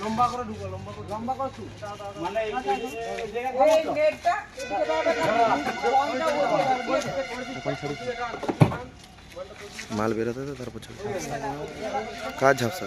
লম্বা করে ঢুকো লম্বা মাল বেরোতে তারপর কাজ ঝাপসা?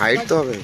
হাইট তো হবে।